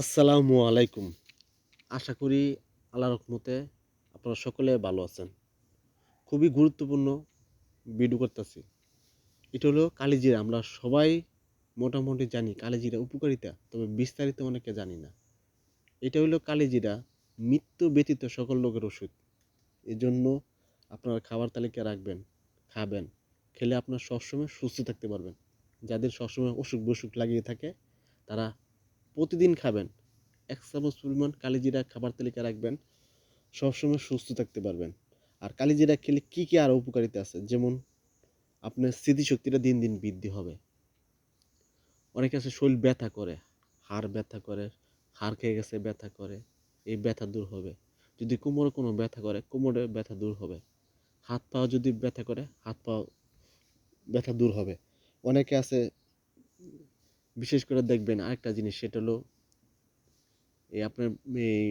আসসালামু আলাইকুম। আশা করি আল্লাহ রহমতে আপনারা সকলে ভালো আছেন। খুবই গুরুত্বপূর্ণ ভিডিও করতেছি। এটা হলো কালিজিরা, আমরা সবাই মোটামুটি জানি কালিজিরা উপকারিতা, তবে বিস্তারিত অনেকে জানি না। এটা হলো কালিজিরা মৃত্যু ব্যতীত সকল লোকের ওষুধ। এই জন্য আপনারা খাবার তালিকা রাখবেন, খাবেন, খেলে আপনার সবসময় সুস্থ থাকতে পারবেন। যাদের সবসময় অসুখ বসুখ লাগিয়ে থাকে, তারা প্রতিদিন খাবেন। এক চামচ পরিমাণ কালিজিরা খাবার তালিকা রাখবেন। সবসময় সুস্থ থাকতে পারবেন। আর কালিজিরা খেলে কী কী আরও উপকারিতা আছে? যেমন আপনার স্মৃতিশক্তিটা দিন দিন বৃদ্ধি হবে। অনেকে আছে শরীর ব্যথা করে, হাড় ব্যথা করে, হাড় খেয়ে গেছে, ব্যথা করে, এই ব্যথা দূর হবে। যদি কোমরে কোনো ব্যথা করে, কোমরে ব্যথা দূর হবে। হাত পা যদি ব্যথা করে, হাত পা ব্যথা দূর হবে। অনেকে আছে বিশেষ করে দেখবেন আরেকটা জিনিস, সেটা হলো এই আপনার এই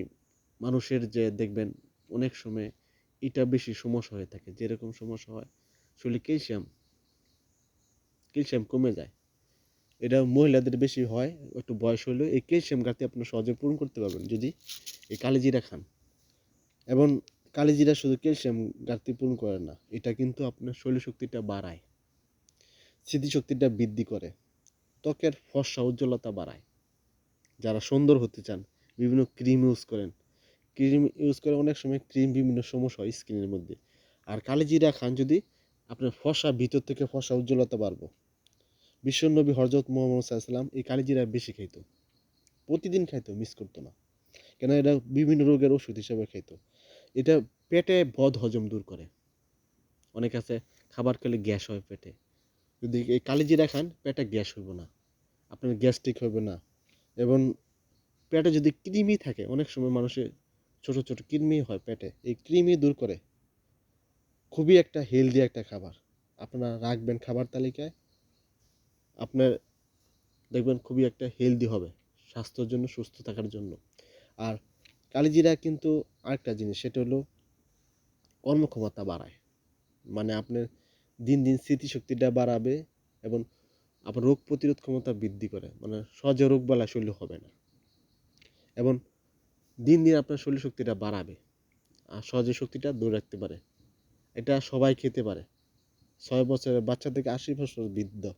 মানুষের যে দেখবেন অনেক সময় এটা বেশি সমস্যা হয়ে থাকে। যেরকম সমস্যা হয় শরীরে ক্যালসিয়াম ক্যালসিয়াম কমে যায়। এটা মহিলাদের বেশি হয়, একটু বয়স হলেও এই ক্যালসিয়াম ঘাটতি আপনি সহজে পূরণ করতে পারবেন যদি এই কালিজিরা খান। এবং কালিজিরা শুধু ক্যালসিয়াম ঘাটতি পূরণ করে না, এটা কিন্তু আপনার শরীর শক্তিটা বাড়ায়, স্মৃতিশক্তিটা বৃদ্ধি করে। ত্বকের ফর্সা উজ্জ্বলতা বাড়ায়। যারা সুন্দর হতে চান, বিভিন্ন ক্রিম ইউজ করেন। ক্রিম ইউজ করে অনেক সময় ক্রিম বিভিন্ন সমস্যা হয় স্কিনের মধ্যে। আর কালিজিরা খান যদি আপনার ফসা ভিতর থেকে ফসা উজ্জ্বলতা বাড়বো। বিশ্বনবী হরজত মোহাম্মদ সাল্লাম এই কালিজিরা বেশি খাইতো। প্রতিদিন খাইতো মিস করতো না। কেন এটা বিভিন্ন রোগের ওষুধ হিসেবে খাইতো। এটা পেটে বদ হজম দূর করে। অনেক আছে, খাবার খেলে গ্যাস হয় পেটে। যদি এই কালিজিরা খান, পেটে গ্যাস হইব না। আপনার গ্যাস্ট্রিক হবে না। এবং পেটে যদি কৃমি থাকে, অনেক সময় মানুষের ছোট ছোট কৃমি হয় পেটে, এই কৃমি দূর করে। খুবই একটা হেলদি একটা খাবার। আপনারা রাখবেন খাবার তালিকায়। আপনার দেখবেন খুবই একটা হেলদি হবে, স্বাস্থ্যের জন্য, সুস্থ থাকার জন্য। আর কালিজিরা কিন্তু আরেকটা জিনিস, সেটা হলো কর্মক্ষমতা বাড়ায়। মানে আপনার দিন দিন স্মৃতিশক্তিটা বাড়াবে এবং আপনার রোগ প্রতিরোধ ক্ষমতা বৃদ্ধি করে। মানে সহজে রোগ বালা শরীর হবে না। এবং দিন দিন আপনার শরীর শক্তিটা বাড়াবে। আর সহজে শক্তিটা দূর রাখতে পারে। এটা সবাই খেতে পারে। ছয় বছরের বাচ্চা থেকে আশি বছর বৃদ্ধ।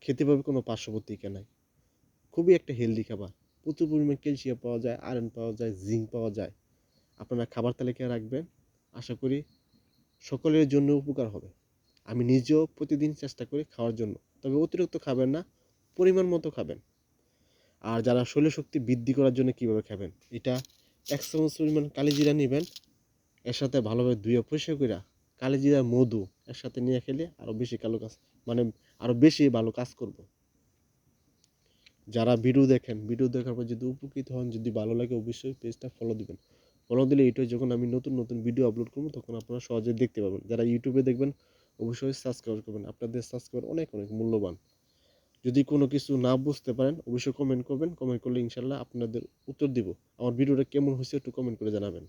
খেতে পাবে কোনো পার্শ্ববর্তীকা নাই। খুবই একটা হেলদি খাবার। প্রচুর পরিমাণে ক্যালসিয়াম পাওয়া যায় আয়রন পাওয়া যায় জিঙ্ক পাওয়া যায়। আপনারা খাবার তালিকায় রাখবেন। আশা করি সকলের জন্য উপকার হবে। আমি নিজেও প্রতিদিন চেষ্টা করি খাওয়ার জন্য। তবে অতিরিক্ত খাবেন না, পরিমাণ মতো খাবেন। আর যারা শরীর শক্তি বৃদ্ধি করার জন্য কীভাবে খাবেন? এটা এক চামচ পরিমাণ কালিজিরা নেবেন, এর সাথে ভালোভাবে ধুয়ে পরিষ্কার করে কালিজিরা মধু এর সাথে নিয়ে খেলে আরও বেশি কালো কাজ মানে আরও বেশি ভালো কাজ করব। যারা ভিডিও দেখেন, ভিডিও দেখার পর যদি উপকৃত হন, যদি ভালো লাগে অবশ্যই পেজটা ফলো দিবেন। ফলো দিলে এটাই যখন আমি নতুন নতুন ভিডিও আপলোড করব, তখন আপনারা সহজে দেখতে পাবেন। যারা ইউটিউবে দেখবেন অবশ্যই সাবস্ক্রাইব করবেন। আপনাদের সাবস্ক্রাইব অনেক অনেক মূল্যবান। যদি কোনো কিছু না বুঝতে পারেন, অবশ্যই কমেন্ট করবেন। কমেন্ট করলে ইনশাল্লাহ আপনাদের উত্তর দিব। আমার ভিডিওটা কেমন হয়েছে একটু কমেন্ট করে জানাবেন।